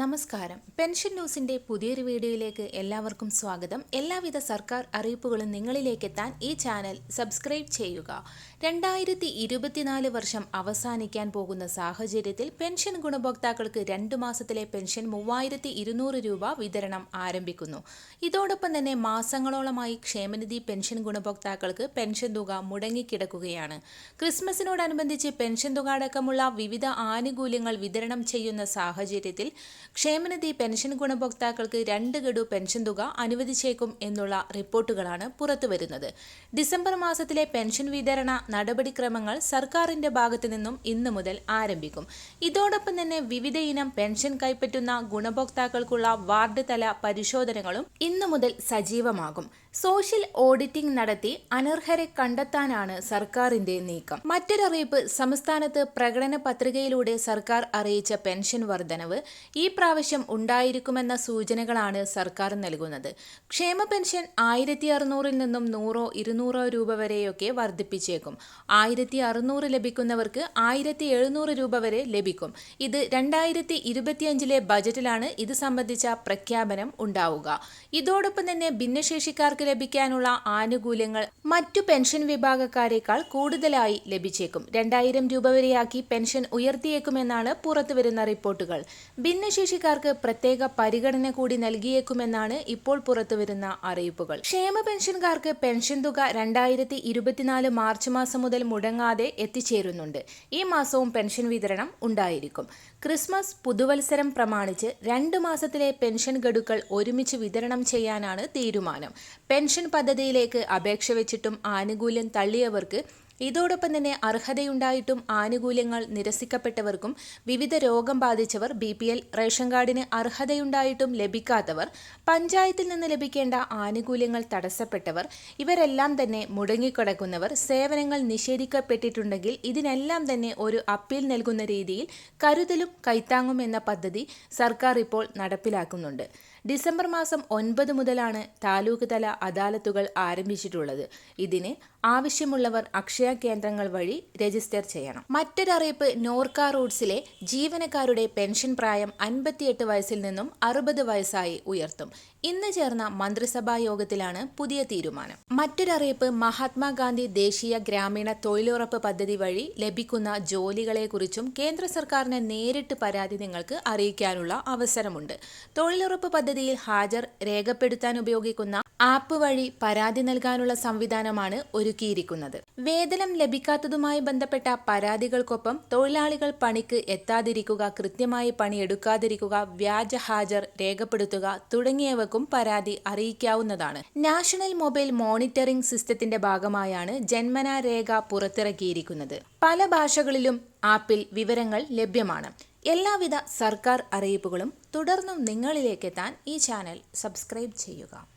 നമസ്കാരം. പെൻഷൻ ന്യൂസിന്റെ പുതിയൊരു വീഡിയോയിലേക്ക് എല്ലാവർക്കും സ്വാഗതം. എല്ലാവിധ സർക്കാർ അറിയിപ്പുകളും നിങ്ങളിലേക്ക് എത്താൻ ഈ ചാനൽ സബ്സ്ക്രൈബ് ചെയ്യുക. രണ്ടായിരത്തി ഇരുപത്തിനാല് വർഷം അവസാനിക്കാൻ പോകുന്ന സാഹചര്യത്തിൽ പെൻഷൻ ഗുണഭോക്താക്കൾക്ക് രണ്ടു മാസത്തിലെ പെൻഷൻ മൂവായിരത്തി ഇരുന്നൂറ് രൂപ വിതരണം ആരംഭിക്കുന്നു. ഇതോടൊപ്പം തന്നെ മാസങ്ങളോളമായി ക്ഷേമനിധി പെൻഷൻ ഗുണഭോക്താക്കൾക്ക് പെൻഷൻ തുക മുടങ്ങിക്കിടക്കുകയാണ്. ക്രിസ്മസിനോടനുബന്ധിച്ച് പെൻഷൻ തുക അടക്കമുള്ള വിവിധ ആനുകൂല്യങ്ങൾ വിതരണം ചെയ്യുന്ന സാഹചര്യത്തിൽ ക്ഷേമനിധി പെൻഷൻ ഗുണഭോക്താക്കൾക്ക് രണ്ട് ഗഡു പെൻഷൻ തുക അനുവദിച്ചേക്കും എന്നുള്ള റിപ്പോർട്ടുകളാണ് പുറത്തുവരുന്നത് ഡിസംബർ മാസത്തിലെ പെൻഷൻ വിതരണ നടപടിക്രമങ്ങൾ സർക്കാരിന്റെ ഭാഗത്തു നിന്നും ഇന്നു മുതൽ ആരംഭിക്കും. ഇതോടൊപ്പം തന്നെ വിവിധ ഇനം പെൻഷൻ കൈപ്പറ്റുന്ന ഗുണഭോക്താക്കൾക്കുള്ള വാർഡ് തല പരിശോധനകളും ഇന്നു മുതൽ സജീവമാകും. സോഷ്യൽ ഓഡിറ്റിംഗ് നടത്തി അനർഹരെ കണ്ടെത്താനാണ് സർക്കാരിന്റെ നീക്കം. മറ്റൊരറിയിപ്പ് സംസ്ഥാനത്ത് പ്രകടന പത്രികയിലൂടെ സർക്കാർ അറിയിച്ച പെൻഷൻ വർധനവ് ഈ പ്രാവശ്യം ഉണ്ടായിരിക്കുമെന്ന സൂചനകളാണ് സർക്കാർ നൽകുന്നത്. ക്ഷേമ പെൻഷൻ ആയിരത്തി അറുന്നൂറിൽ നിന്നും നൂറോ ഇരുന്നൂറോ രൂപ വരെയൊക്കെ വർദ്ധിപ്പിച്ചേക്കും. ആയിരത്തി അറുന്നൂറ് ലഭിക്കുന്നവർക്ക് ആയിരത്തി എഴുന്നൂറ് രൂപ വരെ ലഭിക്കും. ഇത് രണ്ടായിരത്തി ഇരുപത്തിയഞ്ചിലെ ബജറ്റിലാണ് ഇത് സംബന്ധിച്ച പ്രഖ്യാപനം ഉണ്ടാവുക. ഇതോടൊപ്പം തന്നെ ഭിന്നശേഷിക്കാർക്ക് ലഭിക്കാനുള്ള ആനുകൂല്യങ്ങൾ മറ്റു പെൻഷൻ വിഭാഗക്കാരേക്കാൾ കൂടുതലായി ലഭിച്ചേക്കും. രണ്ടായിരം രൂപ വരെയാക്കി പെൻഷൻ ഉയർത്തിയേക്കുമെന്നാണ് പുറത്തുവരുന്ന റിപ്പോർട്ടുകൾ. ഭിന്നശേഷിക്കാർക്ക് പ്രത്യേക പരിഗണന കൂടി നൽകിയേക്കുമെന്നാണ് ഇപ്പോൾ പുറത്തുവരുന്ന അറിയിപ്പുകൾ. ക്ഷേമ പെൻഷൻകാർക്ക് പെൻഷൻ തുക രണ്ടായിരത്തി ഇരുപത്തിനാല് മാർച്ച് മാസം മുതൽ മുടങ്ങാതെ എത്തിച്ചേരുന്നുണ്ട്. ഈ മാസവും പെൻഷൻ വിതരണം ഉണ്ടായിരിക്കും. ക്രിസ്മസ് പുതുവത്സരം പ്രമാണിച്ച് രണ്ട് മാസത്തിലെ പെൻഷൻ ഗഡുക്കൾ ഒരുമിച്ച് വിതരണം ചെയ്യാനാണ് തീരുമാനം. പെൻഷൻ പദ്ധതിയിലേക്ക് അപേക്ഷ വെച്ചിട്ടും ആനുകൂല്യം തള്ളിയവർക്ക് ഇതോടൊപ്പം തന്നെ അർഹതയുണ്ടായിട്ടും ആനുകൂല്യങ്ങൾ നിരസിക്കപ്പെട്ടവർക്കും വിവിധ രോഗം ബാധിച്ചവർ ബി പി എൽ റേഷൻ കാർഡിന് അർഹതയുണ്ടായിട്ടും ലഭിക്കാത്തവർ പഞ്ചായത്തിൽ നിന്ന് ലഭിക്കേണ്ട ആനുകൂല്യങ്ങൾ തടസ്സപ്പെട്ടവർ ഇവരെല്ലാം തന്നെ മുടങ്ങിക്കിടക്കുന്നവർ സേവനങ്ങൾ നിഷേധിക്കപ്പെട്ടിട്ടുണ്ടെങ്കിൽ ഇതിനെല്ലാം തന്നെ ഒരു അപ്പീൽ നൽകുന്ന രീതിയിൽ കരുതലും കൈത്താങ്ങും എന്ന പദ്ധതി സർക്കാർ ഇപ്പോൾ നടപ്പിലാക്കുന്നുണ്ട്. ഡിസംബർ മാസം ഒൻപത് മുതലാണ് താലൂക്ക് തല അദാലത്തുകൾ ആരംഭിച്ചിട്ടുള്ളത്. ഇതിന് ആവശ്യമുള്ളവർ അക്ഷയ കേന്ദ്രങ്ങൾ വഴി രജിസ്റ്റർ ചെയ്യണം. മറ്റൊരറിയിപ്പ് നോർക്ക റൂട്ട്സിലെ ജീവനക്കാരുടെ പെൻഷൻ പ്രായം അൻപത്തിയെട്ട് വയസ്സിൽ നിന്നും അറുപത് വയസ്സായി ഉയർത്തും. ഇന്ന് ചേർന്ന മന്ത്രിസഭാ യോഗത്തിലാണ് പുതിയ തീരുമാനം. മറ്റൊരറിയിപ്പ് മഹാത്മാഗാന്ധി ദേശീയ ഗ്രാമീണ തൊഴിലുറപ്പ് പദ്ധതി വഴി ലഭിക്കുന്ന ജോലികളെക്കുറിച്ചും കേന്ദ്ര സർക്കാരിന് നേരിട്ട് പരാതി നിങ്ങൾക്ക് അറിയിക്കാനുള്ള അവസരമുണ്ട്. തൊഴിലുറപ്പ് പദ്ധതിയിൽ ഹാജർ രേഖപ്പെടുത്താൻ ഉപയോഗിക്കുന്ന ആപ്പ് വഴി പരാതി നൽകാനുള്ള സംവിധാനമാണ് ഒരുക്കിയിരിക്കുന്നത്. വേതനം ലഭിക്കാത്തതുമായി ബന്ധപ്പെട്ട പരാതികൾക്കൊപ്പം തൊഴിലാളികൾ പണിക്ക് എത്താതിരിക്കുക കൃത്യമായി പണിയെടുക്കാതിരിക്കുക വ്യാജ ഹാജർ രേഖപ്പെടുത്തുക തുടങ്ങിയവക്കും പരാതി അറിയിക്കാവുന്നതാണ്. നാഷണൽ മൊബൈൽ മോണിറ്ററിംഗ് സിസ്റ്റത്തിന്റെ ഭാഗമായാണ് ജന്മനാ രേഖ പുറത്തിറക്കിയിരിക്കുന്നത്. പല ഭാഷകളിലും ആപ്പിൽ വിവരങ്ങൾ ലഭ്യമാണ്. എല്ലാവിധ സർക്കാർ അറിയിപ്പുകളും തുടർന്നും നിങ്ങളിലേക്കെത്താൻ ഈ ചാനൽ സബ്സ്ക്രൈബ് ചെയ്യുക.